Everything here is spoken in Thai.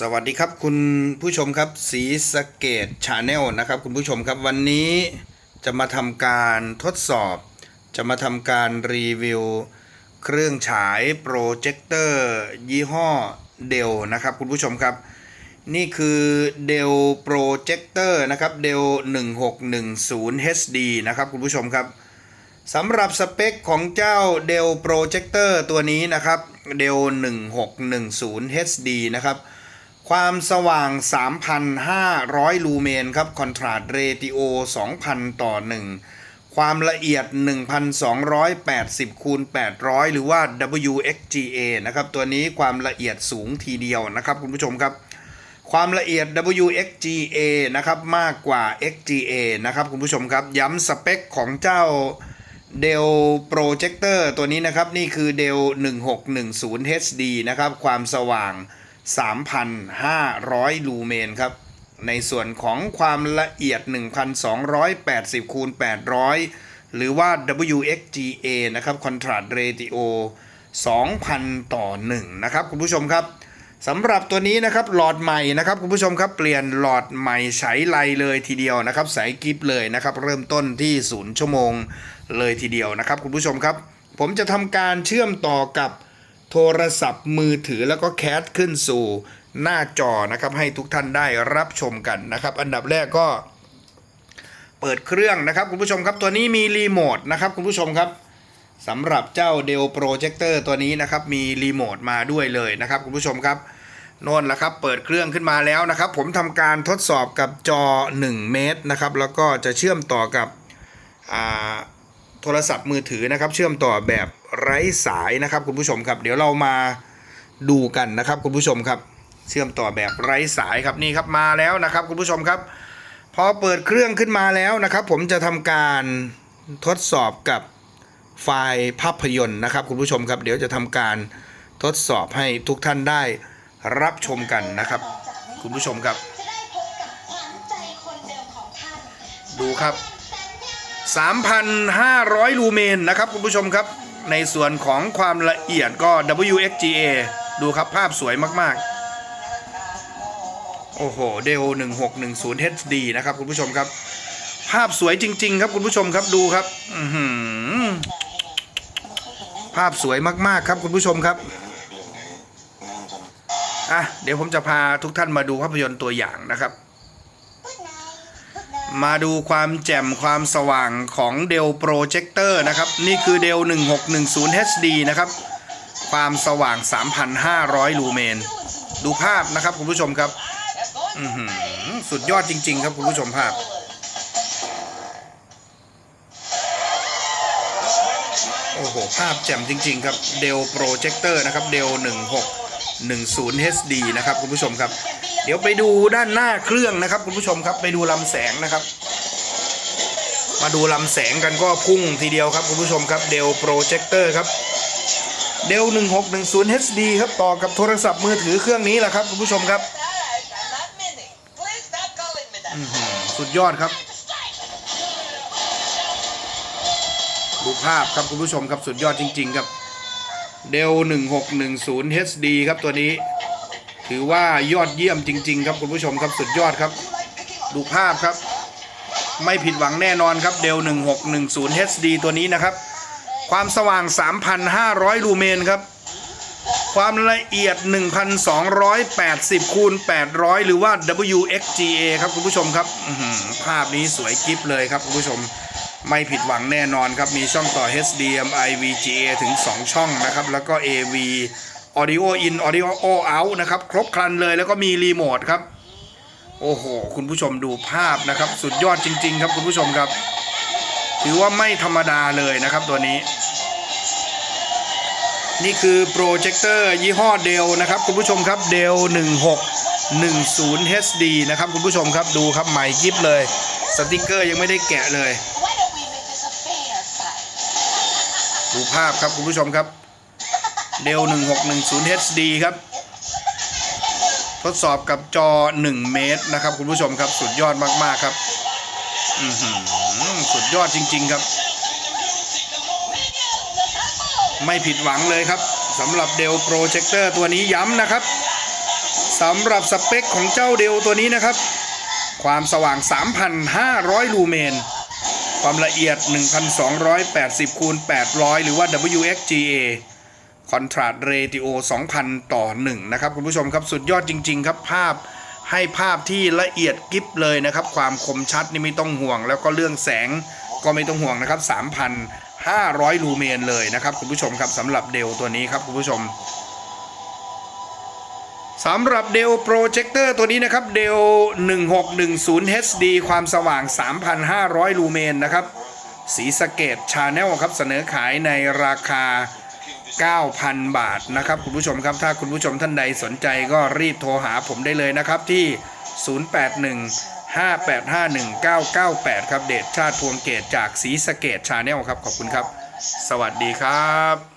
สวัสดีครับคุณผู้ชมครับสีสเกตชาแนลนะครับคุณผู้ชมครับวันนี้จะมาทำการทดสอบ จะมาทำการรีวิว เครื่องฉายโปรเจคเตอร์ยี่ห้อเดลนะครับคุณผู้ชมครับ นี่คือเดลโปรเจคเตอร์นะครับเดล1610 HD นะครับคุณผู้ชมครับสำหรับสเปคของเจ้า Dell Projector ตัวนี้นะครับ Dell 1610 HD นะครับ ความสว่าง 3,500 ลูเมนครับ Contrast Ratio 2,000 ต่อ 1 ความละเอียด 1,280 คูณ 800 หรือว่า WXGA นะครับตัวนี้ความละเอียดสูงทีเดียวนะครับคุณผู้ชมครับ ความละเอียด WXGA นะครับมากกว่า XGA นะครับคุณผู้ชมครับ ย้ำสเปคของเจ้า Dell Projector ตัวนี้นะครับ นี่คือ Dell 1610 HD นะครับความสว่าง 3,500 ลูเมนครับ ในส่วนของความละเอียด 1,280คูณ800 หรือว่า WXGA นะครับ Contrast Ratio 2,000 ต่อ 1 นะครับ คุณผู้ชมครับสำหรับตัวนี้นะครับหลอดใหม่นะครับคุณผู้ชมครับเปลี่ยนหลอดใหม่ใช้ไลเลยทีเดียวนะครับสายกิฟเลยนะครับเริ่มต้นที่ 0 ชั่วโมงเลยทีเดียวนะครับคุณผู้ชมครับ ผมจะทำการเชื่อมต่อกับ โทรศัพท์มือถือแล้วก็แคสขึ้นสู่หน้าจอนะครับให้ทุกท่านได้รับชมกันนะครับ อันดับแรกก็ เปิดเครื่องนะครับคุณผู้ชมครับตัวนี้มีรีโมทนะครับคุณผู้ชมครับสำหรับเจ้า Dell Projector ตัวนี้นะครับมีรีโมทมาด้วยเลยนะครับคุณผู้ชมครับโน่นแล้วครับเปิดเครื่องขึ้นมาแล้วนะครับ ผมทำการทดสอบกับจอ 1 เมตรนะครับแล้วก็จะเชื่อมต่อกับอ่า โทรศัพท์มือถือนะครับ เชื่อมต่อแบบไร้สายนะครับ คุณผู้ชมครับ เดี๋ยวเรามาดูกันนะครับ คุณผู้ชมครับ เชื่อมต่อแบบไร้สายครับนี่ครับมาแล้วนะครับ คุณผู้ชมครับ พอเปิดเครื่องขึ้นมาแล้วนะครับ ผมจะทำการทดสอบกับไฟล์ภาพยนตร์นะครับ คุณผู้ชมครับ เดี๋ยวจะทำการทดสอบให้ทุกท่านได้รับชมกันนะครับ คุณผู้ชมครับจะได้พบกับขวัญใจคนเดิมของท่านดูครับ 3,500 ลูเมนนะครับคุณผู้ชมครับ ในส่วนของความละเอียดก็ WXGA ดูครับภาพสวยมากๆ โอ้โหเดล1610 HD นะครับคุณผู้ชมครับ ภาพสวยจริง ๆ ครับคุณผู้ชมครับดูครับอื้อหือภาพสวยมากๆครับคุณผู้ชมครับอะเดี๋ยวผมจะพาทุกท่านมาดูภาพยนตร์ตัวอย่างนะครับ มาดูความแจ่มความสว่างของ Dell Projector นะครับ นี่คือ Dell 1610 HD นะครับ ความสว่าง 3,500 ลูเมน ดูภาพนะครับคุณผู้ชมครับสุดยอดจริง ๆ ครับคุณผู้ชมภาพโอ้โห ภาพแจ่มจริง ๆ ครับ Dell Projector นะครับ Dell 1610 HD นะครับคุณผู้ชมครับ เดี๋ยวไปดูด้านหน้าเครื่องนะครับ คุณผู้ชมครับไปดูลำแสงนะครับ มาดูลำแสงกันก็พุ่งทีเดียวครับคุณผู้ชมครับ Dell Projector ครับ Dell 1610 HD ครับต่อกับโทรศัพท์มือถือเครื่องนี้แหละครับคุณผู้ชมครับอือหือสุดยอดครับ ดูภาพครับคุณผู้ชมครับสุดยอดจริง ๆ ครับ Dell 1610 HD ครับตัวนี้ ถือว่ายอดเยี่ยมจริง ๆ ครับคุณผู้ชมครับสุดยอดครับ ดูภาพครับ ไม่ผิดหวังแน่นอนครับ Dell 1610 HD ตัวนี้นะครับ ความสว่าง 3,500 ลูเมนครับ ความละเอียด 1,280คูณ800 หรือว่า WXGA ครับคุณผู้ชมครับภาพนี้สวยกิฟเลยครับคุณผู้ชมไม่ผิดหวังแน่นอนครับ มีช่องต่อ HDMI VGA ถึง 2 ช่องนะครับ แล้วก็ AV Audio In Audio Out นะครับ ครบครันเลยแล้วก็มีรีโมทครับ โอ้โห คุณผู้ชมดูภาพนะครับ สุดยอดจริง ๆ ครับคุณผู้ชมครับ ถือว่าไม่ธรรมดาเลยนะครับตัวนี้ นี่คือโปรเจคเตอร์ยี่ห้อเดลนะครับ คุณผู้ชมครับเดล1610 HD นะครับคุณผู้ชมครับดูครับใหม่กิฟเลย สติกเกอร์ยังไม่ได้แกะเลย ดูภาพครับคุณผู้ชมครับ เดล 1610 HD ครับ ทดสอบกับจอ 1 เมตรนะครับ คุณผู้ชมครับสุดยอดมากๆครับสุดยอดจริง ๆครับ ไม่ผิดหวังเลยครับสำหรับเดลโปรเจคเตอร์ตัวนี้ย้ำนะครับสำหรับสเปคของเจ้าเดลตัวนี้นะครับ ความสว่าง 3,500 ลูเมน ความละเอียด 1,280คูณ800 หรือว่า WXGA Contrast Ratio 2,000 ต่อ 1 นะครับ คุณผู้ชมครับสุดยอดจริง ๆ ครับภาพให้ภาพที่ละเอียดกิฟเลยนะครับ ความคมชัดนี่ไม่ต้องห่วง แล้วก็เรื่องแสงก็ไม่ต้องห่วงนะครับ 3,500 ลูเมนเลยนะครับ คุณผู้ชมครับสำหรับเดลตัวนี้ครับคุณผู้ชมสำหรับเดลโปรเจคเตอร์ตัวนี้นะครับเดล1610 HD ความสว่าง 3,500 ลูเมนนะครับสีสเกตชาแนลครับเสนอขายในราคา 9,000 บาทนะครับคุณผู้ชมครับถ้าคุณผู้ชมท่านใดสนใจก็รีบโทรหาผมได้เลยนะครับที่ 081 5851 998 ครับเดชชาติพวงเกตจากสีสะเกตชาแนลครับขอบคุณครับ สวัสดีครับ